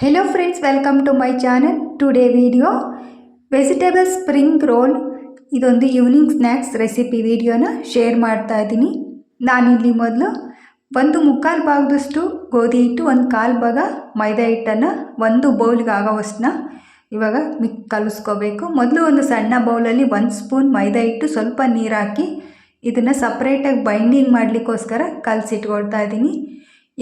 Hello friends welcome to my channel today video vegetable spring roll ಇದೊಂದು evening snacks recipe ವಿಡಿಯೋನ share ಮಾಡ್ತಾ ಇದ್ದೀನಿ. ನಾನಿಲ್ಲಿ ಮೊದಲು ಒಂದು ಮುಕ್ಕಾಲು ಭಾಗದಷ್ಟು ಗೋಧಿ ಹಿಟ್ಟು, ಒಂದು ಕಾಲು ಭಾಗ ಮೈದಾ ಹಿಟ್ಟನ್ನು, ಒಂದು ಬೌಲ್ಗೆ ಆಗೋವಷ್ಟನ್ನ ಇವಾಗ ಮಿಕ್ ಕಲಿಸ್ಕೋಬೇಕು. ಮೊದಲು ಒಂದು ಸಣ್ಣ ಬೌಲಲ್ಲಿ ಒಂದು ಸ್ಪೂನ್ ಮೈದಾ ಹಿಟ್ಟು, ಸ್ವಲ್ಪ ನೀರು ಹಾಕಿ ಇದನ್ನು ಸಪ್ರೇಟಾಗಿ ಬೈಂಡಿಂಗ್ ಮಾಡಲಿಕ್ಕೋಸ್ಕರ ಕಲಸಿಟ್ಕೊಳ್ತಾ ಇದ್ದೀನಿ.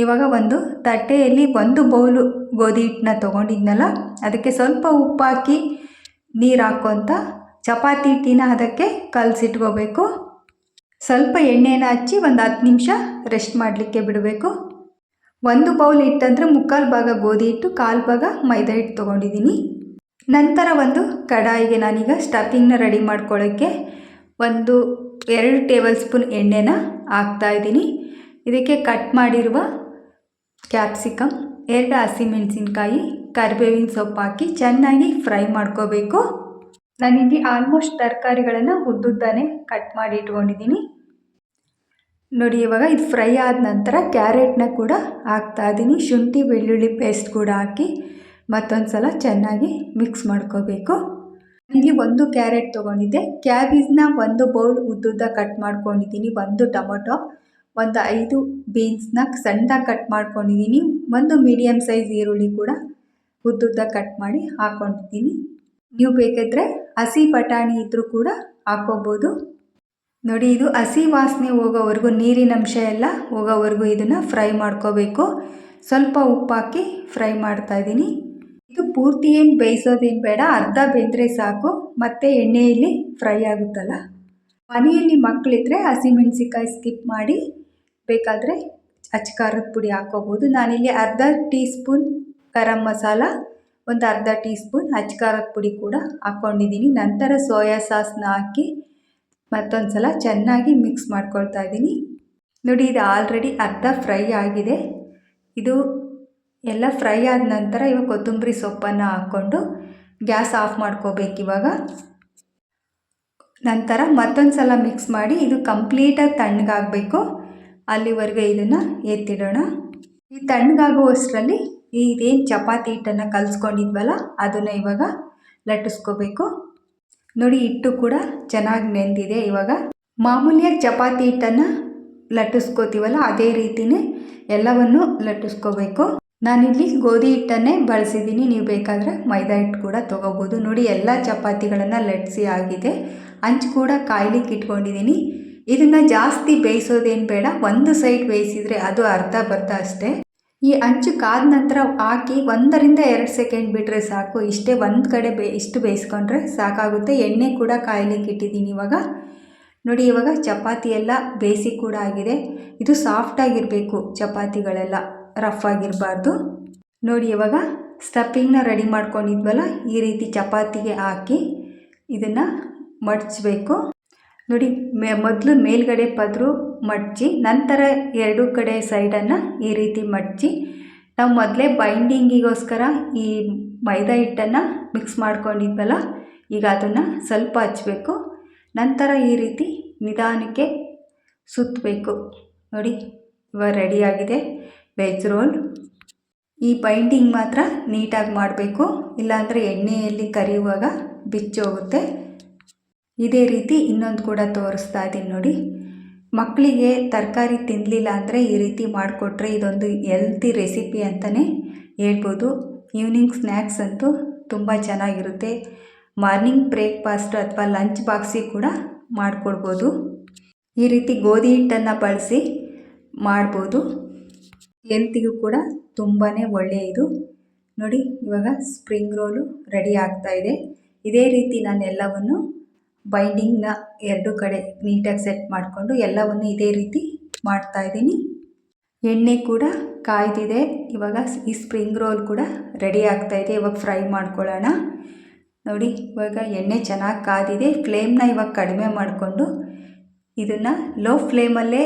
ಇವಾಗ ಒಂದು ತಟ್ಟೆಯಲ್ಲಿ ಒಂದು ಬೌಲು ಗೋಧಿ ಹಿಟ್ಟನ್ನ ತೊಗೊಂಡಿದ್ನಲ್ಲ, ಅದಕ್ಕೆ ಸ್ವಲ್ಪ ಉಪ್ಪು ಹಾಕಿ ನೀರು ಹಾಕ್ಕೊತ ಚಪಾತಿ ಹಿಟ್ಟಿನ ಅದಕ್ಕೆ ಕಲಸಿಟ್ಕೋಬೇಕು. ಸ್ವಲ್ಪ ಎಣ್ಣೆನ ಹಚ್ಚಿ ಒಂದು ಹತ್ತು ನಿಮಿಷ ರೆಸ್ಟ್ ಮಾಡಲಿಕ್ಕೆ ಬಿಡಬೇಕು. ಒಂದು ಬೌಲ್ ಹಿಟ್ಟಂದರೆ ಮುಕ್ಕಾಲು ಭಾಗ ಗೋಧಿ ಹಿಟ್ಟು, ಕಾಲು ಭಾಗ ಮೈದಾ ಹಿಟ್ಟು ತೊಗೊಂಡಿದ್ದೀನಿ. ನಂತರ ಒಂದು ಕಡಾಯಿಗೆ ನಾನೀಗ ಸ್ಟಫಿಂಗ್ನ ರೆಡಿ ಮಾಡ್ಕೊಳ್ಳೋಕ್ಕೆ ಒಂದು ಎರಡು ಟೇಬಲ್ ಸ್ಪೂನ್ ಎಣ್ಣೆನ ಹಾಕ್ತಾಯಿದ್ದೀನಿ ಇದಕ್ಕೆ ಕಟ್ ಮಾಡಿರುವ ಕ್ಯಾಪ್ಸಿಕಮ್ ಎರಡು ಹಸಿಮೆಣಸಿನ್ಕಾಯಿ ಕರಿಬೇವಿನ ಸೊಪ್ಪು ಹಾಕಿ ಚೆನ್ನಾಗಿ ಫ್ರೈ ಮಾಡ್ಕೋಬೇಕು. ನಾನಿಲ್ಲಿ ಆಲ್ಮೋಸ್ಟ್ ತರಕಾರಿಗಳನ್ನು ಉದ್ದುದ್ದಾನೆ ಕಟ್ ಮಾಡಿ ಇಟ್ಕೊಂಡಿದ್ದೀನಿ. ನೋಡಿ, ಇವಾಗ ಇದು ಫ್ರೈ ಆದ ನಂತರ ಕ್ಯಾರೆಟ್ನ ಕೂಡ ಹಾಕ್ತಾ ಇದ್ದೀನಿ. ಶುಂಠಿ, ಬೆಳ್ಳುಳ್ಳಿ ಪೇಸ್ಟ್ ಕೂಡ ಹಾಕಿ ಮತ್ತೊಂದು ಸಲ ಚೆನ್ನಾಗಿ ಮಿಕ್ಸ್ ಮಾಡ್ಕೋಬೇಕು. ಇಲ್ಲಿ ಒಂದು ಕ್ಯಾರೆಟ್ ತೊಗೊಂಡಿದ್ದೆ. ಕ್ಯಾಬೇಜ್ನ ಒಂದು ಬೌಲ್ ಉದ್ದುದ್ದ ಕಟ್ ಮಾಡ್ಕೊಂಡಿದ್ದೀನಿ. ಒಂದು ಟೊಮೊಟೊ. ಒಂದು ಐದು ಬೀನ್ಸ್ನ ಸಣ್ಣದಾಗಿ ಕಟ್ ಮಾಡ್ಕೊಂಡಿದ್ದೀನಿ. ಒಂದು ಮೀಡಿಯಮ್ ಸೈಜ್ ಈರುಳ್ಳಿ ಕೂಡ ಉದ್ದುದ್ದ ಕಟ್ ಮಾಡಿ ಹಾಕ್ಕೊಂಡಿದ್ದೀನಿ ನೀವು ಬೇಕಿದ್ರೆ ಹಸಿ ಬಟಾಣಿ ಇದ್ದರೂ ಕೂಡ ಹಾಕೋಬೋದು ನೋಡಿ, ಇದು ಹಸಿ ವಾಸನೆ ಹೋಗೋವರೆಗೂ, ನೀರಿನ ಅಂಶ ಎಲ್ಲ ಹೋಗೋವರೆಗೂ ಇದನ್ನು ಫ್ರೈ ಮಾಡ್ಕೋಬೇಕು. ಸ್ವಲ್ಪ ಉಪ್ಪಾಕಿ ಫ್ರೈ ಮಾಡ್ತಾಯಿದ್ದೀನಿ ಇದು ಪೂರ್ತಿ ಏನು ಬೇಯಿಸೋದೇನು ಬೇಡ, ಅರ್ಧ ಬೆಂದರೆ ಸಾಕು. ಮತ್ತು ಎಣ್ಣೆಯಲ್ಲಿ ಫ್ರೈ ಆಗುತ್ತಲ್ಲ? ಮನೆಯಲ್ಲಿ ಮಕ್ಕಳಿದ್ರೆ ಹಸಿಮೆಣ್ಸಿಕಾಯಿ ಸ್ಕಿಪ್ ಮಾಡಿ ಬೇಕಾದರೆ ಅಚ್ಚ ಖಾರದ ಪುಡಿ ಹಾಕ್ಕೋಬೋದು. ನಾನಿಲ್ಲಿ ಅರ್ಧ ಟೀ ಸ್ಪೂನ್ ಗರಂ ಮಸಾಲ, ಒಂದು ಅರ್ಧ ಟೀ ಸ್ಪೂನ್ ಖಾರದ ಪುಡಿ ಕೂಡ ಹಾಕ್ಕೊಂಡಿದ್ದೀನಿ. ನಂತರ ಸೋಯಾ ಸಾಸ್ನ ಹಾಕಿ ಮತ್ತೊಂದು ಸಲ ಚೆನ್ನಾಗಿ ಮಿಕ್ಸ್ ಮಾಡ್ಕೊಳ್ತಾ ಇದ್ದೀನಿ. ನೋಡಿ, ಇದು ಆಲ್ರೆಡಿ ಅರ್ಧ ಫ್ರೈ ಆಗಿದೆ. ಇದು ಎಲ್ಲ ಫ್ರೈ ಆದ ನಂತರ ಇವಾಗ ಕೊತ್ತಂಬರಿ ಸೊಪ್ಪನ್ನು ಹಾಕ್ಕೊಂಡು ಗ್ಯಾಸ್ ಆಫ್ ಮಾಡ್ಕೋಬೇಕು ಇವಾಗ. ನಂತರ ಮತ್ತೊಂದು ಸಲ ಮಿಕ್ಸ್ ಮಾಡಿ ಇದು ಕಂಪ್ಲೀಟಾಗಿ ತಣ್ಣಗಾಗಬೇಕು. ಅಲ್ಲಿವರೆಗೂ ಇದನ್ನು ಎತ್ತಿಡೋಣ. ಈ ತಣ್ಣಗಾಗುವಷ್ಟರಲ್ಲಿ ಇದೇನು ಚಪಾತಿ ಹಿಟ್ಟನ್ನು ಕಲಿಸ್ಕೊಂಡಿದ್ವಲ್ಲ, ಅದನ್ನು ಇವಾಗ ಲಟ್ಟಿಸ್ಕೋಬೇಕು. ನೋಡಿ, ಹಿಟ್ಟು ಕೂಡ ಚೆನ್ನಾಗಿ ನೆಂದಿದೆ ಇವಾಗ. ಮಾಮೂಲಿಯಾಗಿ ಚಪಾತಿ ಹಿಟ್ಟನ್ನು ಲಟ್ಟಿಸ್ಕೋತೀವಲ್ಲ, ಅದೇ ರೀತಿಯೇ ಎಲ್ಲವನ್ನು ಲಟ್ಟಿಸ್ಕೋಬೇಕು. ನಾನಿಲ್ಲಿ ಗೋಧಿ ಹಿಟ್ಟನ್ನೇ ಬಳಸಿದ್ದೀನಿ ನೀವು ಬೇಕಾದರೆ ಮೈದಾ ಹಿಟ್ಟು ಕೂಡ ತೊಗೋಬೋದು. ನೋಡಿ, ಎಲ್ಲ ಚಪಾತಿಗಳನ್ನು ಲಟ್ಟಿಸಿ ಆಗಿದೆ. ಹಂಚು ಕೂಡ ಕಾಯ್ಲಿಕ್ಕೆ ಇಟ್ಕೊಂಡಿದ್ದೀನಿ ಇದನ್ನು ಜಾಸ್ತಿ ಬೇಯಿಸೋದೇನು ಬೇಡ, ಒಂದು ಸೈಡ್ ಬೇಯಿಸಿದರೆ ಅದು ಅರ್ಧ ಬರ್ಧ ಅಷ್ಟೇ. ಈ ಅಂಚು ಕಾದ ನಂತರ ಹಾಕಿ ಒಂದರಿಂದ ಎರಡು ಸೆಕೆಂಡ್ ಬಿಟ್ಟರೆ ಸಾಕು. ಇಷ್ಟೇ ಒಂದು ಕಡೆ ಬೇ, ಇಷ್ಟು ಬೇಯಿಸ್ಕೊಂಡ್ರೆ ಸಾಕಾಗುತ್ತೆ. ಎಣ್ಣೆ ಕೂಡ ಕಾಯ್ಲಿಕ್ಕೆ ಇಟ್ಟಿದ್ದೀನಿ ಇವಾಗ. ನೋಡಿ, ಇವಾಗ ಚಪಾತಿ ಎಲ್ಲ ಬೇಯಿಸಿ ಕೂಡ ಆಗಿದೆ. ಇದು ಸಾಫ್ಟಾಗಿರಬೇಕು ಚಪಾತಿಗಳೆಲ್ಲ. ರಫ್ ಆಗಿರಬಾರ್ದು. ನೋಡಿ, ಇವಾಗ ಸ್ಟಫಿಂಗ್ನ ರೆಡಿ ಮಾಡ್ಕೊಂಡಿದ್ವಲ್ಲ, ಈ ರೀತಿ ಚಪಾತಿಗೆ ಹಾಕಿ ಇದನ್ನು ಮಡಚಬೇಕು. ನೋಡಿ ಮೊದಲು ಮೇಲ್ಗಡೆ ಪದರು ಮಡಚಿ, ನಂತರ ಎರಡು ಕಡೆ ಸೈಡನ್ನು ಈ ರೀತಿ ಮಡಚಿ, ನಾವು ಮೊದಲೇ ಬೈಂಡಿಂಗಿಗೋಸ್ಕರ ಈ ಮೈದಾ ಹಿಟ್ಟನ್ನು ಮಿಕ್ಸ್ ಮಾಡ್ಕೊಂಡಿದ್ವಲ್ಲ, ಈಗ ಅದನ್ನು ಸ್ವಲ್ಪ ಹಚ್ಚಬೇಕು ನಂತರ ಈ ರೀತಿ ನಿಧಾನಕ್ಕೆ ಸುತ್ತಬೇಕು ನೋಡಿ ಇವಾಗ ರೆಡಿಯಾಗಿದೆ ವೆಜ್ ರೋಲ್. ಈ ಬೈಂಡಿಂಗ್ ಮಾತ್ರ ನೀಟಾಗಿ ಮಾಡಬೇಕು. ಇಲ್ಲಾಂದರೆ ಎಣ್ಣೆಯಲ್ಲಿ ಕರಿಯುವಾಗ ಬಿಚ್ಚೋಗುತ್ತೆ. ಇದೇ ರೀತಿ ಇನ್ನೊಂದು ಕೂಡ ತೋರಿಸ್ತಾ ಇದ್ದೀನಿ ನೋಡಿ. ಮಕ್ಕಳಿಗೆ ತರಕಾರಿ ತಿನ್ನಲಿಲ್ಲ ಅಂದರೆ ಈ ರೀತಿ ಮಾಡಿಕೊಟ್ರೆ ಇದೊಂದು ಎಲ್ತಿ ರೆಸಿಪಿ ಅಂತಲೇ ಹೇಳ್ಬೋದು. ಈವ್ನಿಂಗ್ ಸ್ನ್ಯಾಕ್ಸ್ ಅಂತೂ ತುಂಬ ಚೆನ್ನಾಗಿರುತ್ತೆ. ಮಾರ್ನಿಂಗ್ ಬ್ರೇಕ್ಫಾಸ್ಟ್ ಅಥವಾ ಲಂಚ್ ಬಾಕ್ಸಿಗೆ ಕೂಡ ಮಾಡಿಕೊಡ್ಬೋದು. ಈ ರೀತಿ ಗೋಧಿ ಹಿಟ್ಟನ್ನು ಬಳಸಿ ಮಾಡ್ಬೋದು. ಹೆಲ್ತಿಗೂ ಕೂಡ ತುಂಬಾ ಒಳ್ಳೆಯದು ನೋಡಿ ಇವಾಗ ಸ್ಪ್ರಿಂಗ್ ರೋಲು ರೆಡಿ ಆಗ್ತಾಯಿದೆ ಇದೇ. ರೀತಿ ನಾನು ಎಲ್ಲವನ್ನು ಬೈಂಡಿಂಗ್ನ ಎರಡು ಕಡೆ ನೀಟಾಗಿ ಸೆಟ್ ಮಾಡಿಕೊಂಡು ಎಲ್ಲವನ್ನು ಇದೇ ರೀತಿ ಮಾಡ್ತಾ ಇದ್ದೀನಿ. ಎಣ್ಣೆ ಕೂಡ ಕಾಯ್ದಿದೆ. ಇವಾಗ ಈ ಸ್ಪ್ರಿಂಗ್ ರೋಲ್ ಕೂಡ ರೆಡಿ ಆಗ್ತಾಯಿದೆ ಇವಾಗ ಫ್ರೈ ಮಾಡ್ಕೊಳ್ಳೋಣ. ನೋಡಿ, ಇವಾಗ ಎಣ್ಣೆ ಚೆನ್ನಾಗಿ ಕಾದಿದೆ ಫ್ಲೇಮ್ನ ಇವಾಗ ಕಡಿಮೆ ಮಾಡಿಕೊಂಡು ಇದನ್ನು ಲೋ ಫ್ಲೇಮಲ್ಲೇ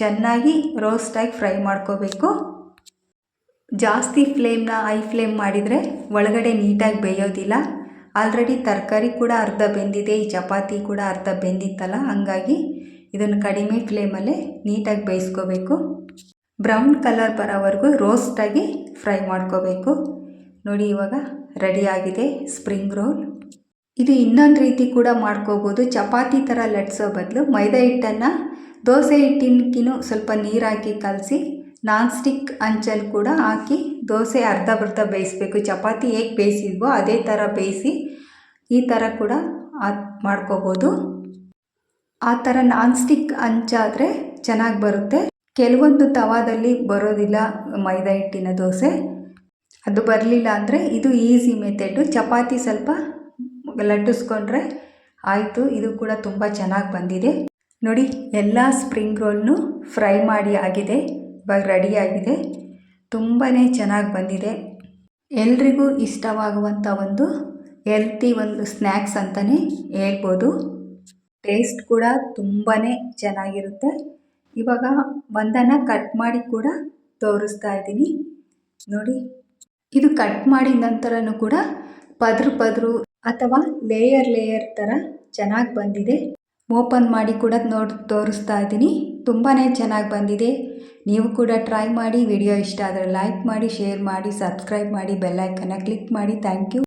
ಚೆನ್ನಾಗಿ ರೋಸ್ಟಾಗಿ ಫ್ರೈ ಮಾಡ್ಕೋಬೇಕು. ಜಾಸ್ತಿ ಫ್ಲೇಮ್ನ ಹೈ ಫ್ಲೇಮ್ ಮಾಡಿದರೆ ಒಳಗಡೆ ನೀಟಾಗಿ ಬೇಯೋದಿಲ್ಲ. ಆಲ್ರೆಡಿ ತರಕಾರಿ ಕೂಡ ಅರ್ಧ ಬೆಂದಿದೆ, ಈ ಚಪಾತಿ ಕೂಡ ಅರ್ಧ ಬೆಂದಿತ್ತಲ್ಲ, ಹಂಗಾಗಿ ಇದನ್ನು ಕಡಿಮೆ ಫ್ಲೇಮಲ್ಲೇ ನೀಟಾಗಿ ಬೇಯಿಸ್ಕೋಬೇಕು. ಬ್ರೌನ್ ಕಲರ್ ಬರೋವರೆಗೂ ರೋಸ್ಟಾಗಿ ಫ್ರೈ ಮಾಡ್ಕೋಬೇಕು. ನೋಡಿ ಇವಾಗ ರೆಡಿಯಾಗಿದೆ ಸ್ಪ್ರಿಂಗ್ ರೋಲ್ ಇದು ಇನ್ನೊಂದು ರೀತಿ ಕೂಡ ಮಾಡ್ಕೋಬೋದು. ಚಪಾತಿ ಥರ ಲಟ್ಸೋ ಬದಲು ಮೈದಾ ಹಿಟ್ಟನ್ನು ದೋಸೆ ಹಿಟ್ಟಿನಕಿನೂ ಸ್ವಲ್ಪ ನೀರು ಹಾಕಿ ಕಲಸಿ ನಾನ್ ಸ್ಟಿಕ್ ಅಂಚಲ್ಲಿ ಕೂಡ ಹಾಕಿ ದೋಸೆ ಅರ್ಧ ಬರ್ಧ ಬೇಯಿಸ್ಬೇಕು. ಚಪಾತಿ ಹೇಗೆ ಬೇಯಿಸಿದ್ವೋ ಅದೇ ಥರ ಬೇಯಿಸಿ ಈ ಥರ ಕೂಡ ಮಾಡ್ಕೋಬೋದು. ಆ ಥರ ನಾನ್ ಸ್ಟಿಕ್ ಹಂಚಾದರೆ ಚೆನ್ನಾಗಿ ಬರುತ್ತೆ. ಕೆಲವೊಂದು ತವಾದಲ್ಲಿ ಬರೋದಿಲ್ಲ ಮೈದಾ ಹಿಟ್ಟಿನ ದೋಸೆ. ಅದು ಬರಲಿಲ್ಲ ಅಂದರೆ ಇದು ಈಸಿ ಮೆಥೆಡು ಚಪಾತಿ ಸ್ವಲ್ಪ ಲಟ್ಟಿಸ್ಕೊಂಡ್ರೆ ಆಯಿತು. ಇದು ಕೂಡ ತುಂಬ ಚೆನ್ನಾಗಿ ಬಂದಿದೆ. ನೋಡಿ, ಎಲ್ಲ ಸ್ಪ್ರಿಂಗ್ ರೋಲ್ನು ಫ್ರೈ ಮಾಡಿ ಆಗಿದೆ. ಇವಾಗ ರೆಡಿಯಾಗಿದೆ ತುಂಬಾ ಚೆನ್ನಾಗಿ ಬಂದಿದೆ. ಎಲ್ರಿಗೂ ಇಷ್ಟವಾಗುವಂಥ ಒಂದು ಹೆಲ್ತಿ ಒಂದು ಸ್ನ್ಯಾಕ್ಸ್ ಅಂತಲೇ ಹೇಳ್ಬೋದು. ಟೇಸ್ಟ್ ಕೂಡ ತುಂಬಾ ಚೆನ್ನಾಗಿರುತ್ತೆ. ಇವಾಗ ಒಂದನ್ನು ಕಟ್ ಮಾಡಿ ಕೂಡ ತೋರಿಸ್ತಾ ಇದ್ದೀನಿ. ನೋಡಿ, ಇದು ಕಟ್ ಮಾಡಿದ ನಂತರನೂ ಕೂಡ ಪದ್ರ ಪದರು ಅಥವಾ ಲೇಯರ್ ಲೇಯರ್ ಥರ ಚೆನ್ನಾಗಿ ಬಂದಿದೆ. ಓಪನ್ ಮಾಡಿ ಕೂಡ ನೋಡಿ ತೋರಿಸ್ತಾ ಇದ್ದೀನಿ. ತುಂಬಾ ಚೆನ್ನಾಗಿ ಬಂದಿದೆ. ನೀವು ಕೂಡ ಟ್ರೈ ಮಾಡಿ, ವಿಡಿಯೋ ಇಷ್ಟ ಆದರೆ ಲೈಕ್ ಮಾಡಿ, ಶೇರ್ ಮಾಡಿ, ಸಬ್ಸ್ಕ್ರೈಬ್ ಮಾಡಿ ಬೆಲ್ಲೈಕನ್ನ ಕ್ಲಿಕ್ ಮಾಡಿ. Thank you.